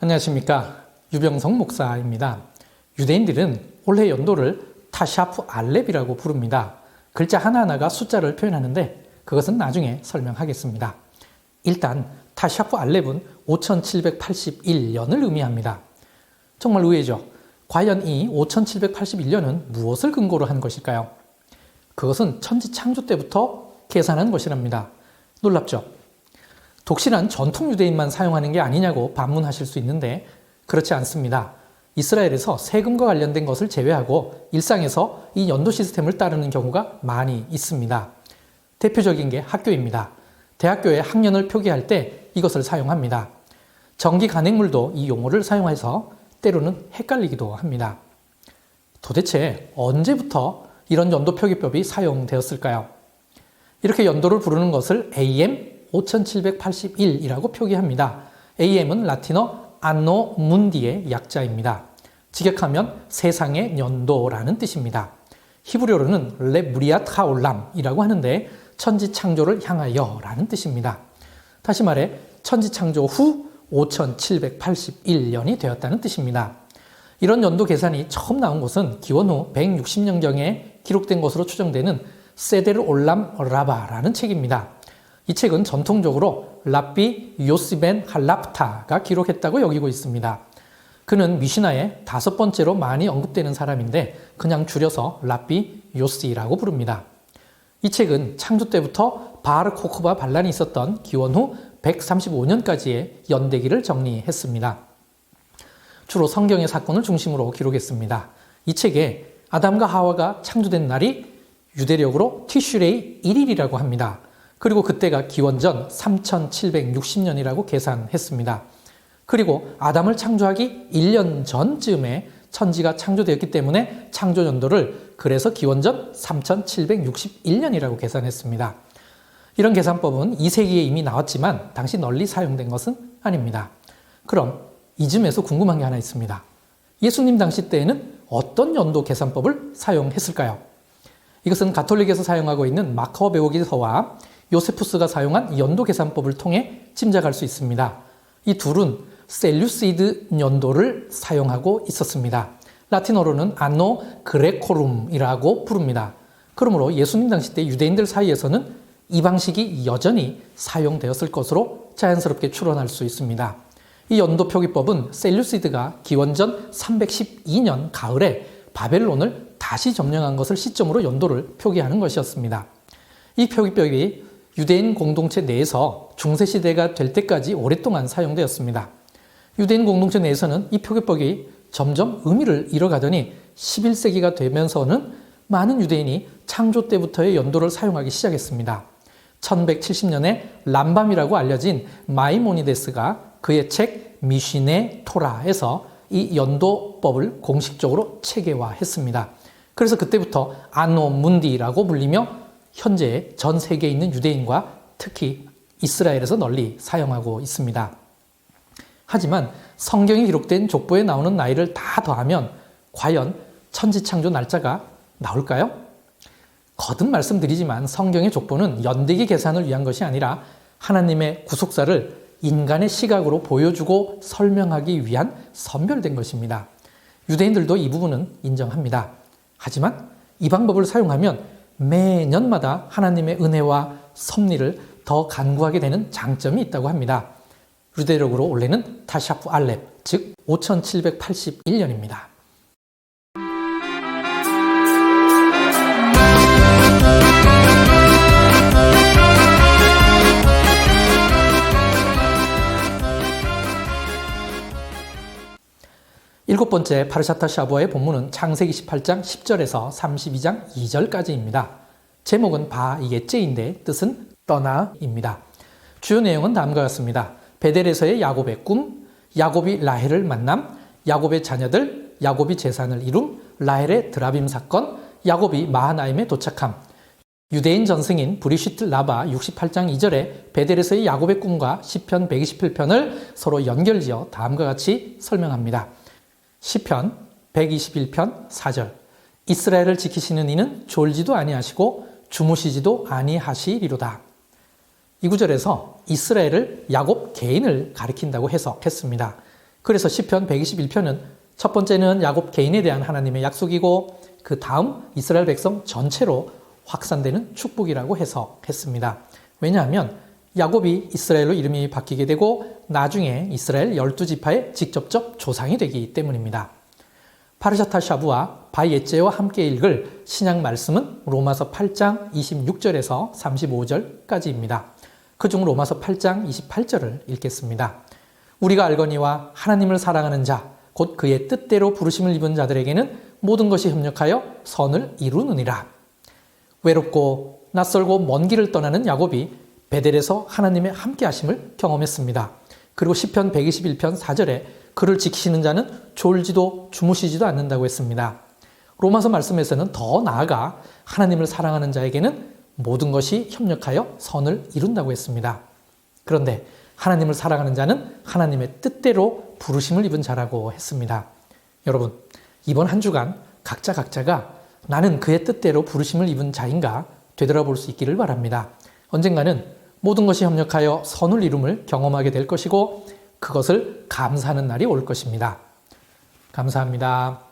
안녕하십니까. 유병성 목사입니다. 유대인들은 올해 연도를 타샤프 알렙이라고 부릅니다. 글자 하나하나가 숫자를 표현하는데 그것은 나중에 설명하겠습니다. 일단 타샤프 알렙은 5781년을 의미합니다. 정말 의외죠. 과연 이 5781년은 무엇을 근거로 한 것일까요? 그것은 천지 창조 때부터 계산한 것이랍니다. 놀랍죠? 독실한 전통 유대인만 사용하는 게 아니냐고 반문하실 수 있는데 그렇지 않습니다. 이스라엘에서 세금과 관련된 것을 제외하고 일상에서 이 연도 시스템을 따르는 경우가 많이 있습니다. 대표적인 게 학교입니다. 대학교에 학년을 표기할 때 이것을 사용합니다. 전기 간행물도 이 용어를 사용해서 때로는 헷갈리기도 합니다. 도대체 언제부터 이런 연도 표기법이 사용되었을까요? 이렇게 연도를 부르는 것을 AM 5781이라고 표기합니다. AM은 라틴어 안노 문디의 약자입니다. 직역하면 세상의 연도라는 뜻입니다. 히브리어로는 레브리아트 하올람이라고 하는데 천지 창조를 향하여라는 뜻입니다. 다시 말해 천지 창조 후 5781년이 되었다는 뜻입니다. 이런 연도 계산이 처음 나온 곳은 기원 후 160년경에 기록된 것으로 추정되는 세데르 올람 라바라는 책입니다. 이 책은 전통적으로 랍비 요시벤 할랍타가 기록했다고 여기고 있습니다. 그는 미시나의 다섯 번째로 많이 언급되는 사람인데 그냥 줄여서 랍비 요시라고 부릅니다. 이 책은 창조 때부터 바르 코코바 반란이 있었던 기원 후 135년까지의 연대기를 정리했습니다. 주로 성경의 사건을 중심으로 기록했습니다. 이 책에 아담과 하와가 창조된 날이 유대력으로 티슈레이 1일이라고 합니다. 그리고 그때가 기원전 3760년이라고 계산했습니다. 그리고 아담을 창조하기 1년 전쯤에 천지가 창조되었기 때문에 창조 연도를 그래서 기원전 3761년이라고 계산했습니다. 이런 계산법은 2세기에 이미 나왔지만 당시 널리 사용된 것은 아닙니다. 그럼 이쯤에서 궁금한 게 하나 있습니다. 예수님 당시 때에는 어떤 연도 계산법을 사용했을까요? 이것은 가톨릭에서 사용하고 있는 마커 베오기서와 요세푸스가 사용한 연도 계산법을 통해 짐작할 수 있습니다. 이 둘은 셀류시드 연도를 사용하고 있었습니다. 라틴어로는 아노 그레코룸이라고 부릅니다. 그러므로 예수님 당시 때 유대인들 사이에서는 이 방식이 여전히 사용되었을 것으로 자연스럽게 추론할 수 있습니다. 이 연도 표기법은 셀류시드가 기원전 312년 가을에 바벨론을 다시 점령한 것을 시점으로 연도를 표기하는 것이었습니다. 이 표기법이 유대인 공동체 내에서 중세 시대가 될 때까지 오랫동안 사용되었습니다. 유대인 공동체 내에서는 이 표기법이 점점 의미를 잃어가더니 11세기가 되면서는 많은 유대인이 창조 때부터의 연도를 사용하기 시작했습니다. 1170년에 람밤이라고 알려진 마이모니데스가 그의 책 미신의 토라에서 이 연도법을 공식적으로 체계화했습니다. 그래서 그때부터 아노 문디라고 불리며 현재 전 세계에 있는 유대인과 특히 이스라엘에서 널리 사용하고 있습니다. 하지만 성경에 기록된 족보에 나오는 나이를 다 더하면 과연 천지창조 날짜가 나올까요? 거듭 말씀드리지만 성경의 족보는 연대기 계산을 위한 것이 아니라 하나님의 구속사를 인간의 시각으로 보여주고 설명하기 위한 선별된 것입니다. 유대인들도 이 부분은 인정합니다. 하지만 이 방법을 사용하면 매년마다 하나님의 은혜와 섭리를 더 간구하게 되는 장점이 있다고 합니다. 유대력으로 올해는 타샤프 알렙, 즉 5781년입니다. 일곱 번째 파르샤타 샤부아의 본문은 창세기 18장 10절에서 32장 2절까지입니다. 제목은 바 예제인데 뜻은 떠나입니다. 주요 내용은 다음과 같습니다. 베델에서의 야곱의 꿈, 야곱이 라헬을 만남, 야곱의 자녀들, 야곱이 재산을 이룸, 라헬의 드라빔 사건, 야곱이 마하나임에 도착함, 유대인 전승인 브리시트 라바 68장 2절에 베델에서의 야곱의 꿈과 시편 128편을 서로 연결지어 다음과 같이 설명합니다. 시편 121편 4절 이스라엘을 지키시는 이는 졸지도 아니하시고 주무시지도 아니하시리로다. 이 구절에서 이스라엘을 야곱 개인을 가리킨다고 해석했습니다. 그래서 시편 121편은 첫 번째는 야곱 개인에 대한 하나님의 약속이고 그 다음 이스라엘 백성 전체로 확산되는 축복이라고 해석했습니다. 왜냐하면 야곱이 이스라엘로 이름이 바뀌게 되고 나중에 이스라엘 12지파의 직접적 조상이 되기 때문입니다. 파르샤타 샤브와 바이에제와 함께 읽을 신약 말씀은 로마서 8장 26절에서 35절까지입니다. 그중 로마서 8장 28절을 읽겠습니다. 우리가 알거니와 하나님을 사랑하는 자, 곧 그의 뜻대로 부르심을 입은 자들에게는 모든 것이 협력하여 선을 이루느니라. 외롭고 낯설고 먼 길을 떠나는 야곱이 베델에서 하나님의 함께 하심을 경험했습니다. 그리고 시편 121편 4절에 그를 지키시는 자는 졸지도 주무시지도 않는다고 했습니다. 로마서 말씀에서는 더 나아가 하나님을 사랑하는 자에게는 모든 것이 협력하여 선을 이룬다고 했습니다. 그런데 하나님을 사랑하는 자는 하나님의 뜻대로 부르심을 입은 자라고 했습니다. 여러분, 이번 한 주간 각자 각자가 나는 그의 뜻대로 부르심을 입은 자인가 되돌아볼 수 있기를 바랍니다. 언젠가는 모든 것이 협력하여 선을 이룸을 경험하게 될 것이고 그것을 감사하는 날이 올 것입니다. 감사합니다.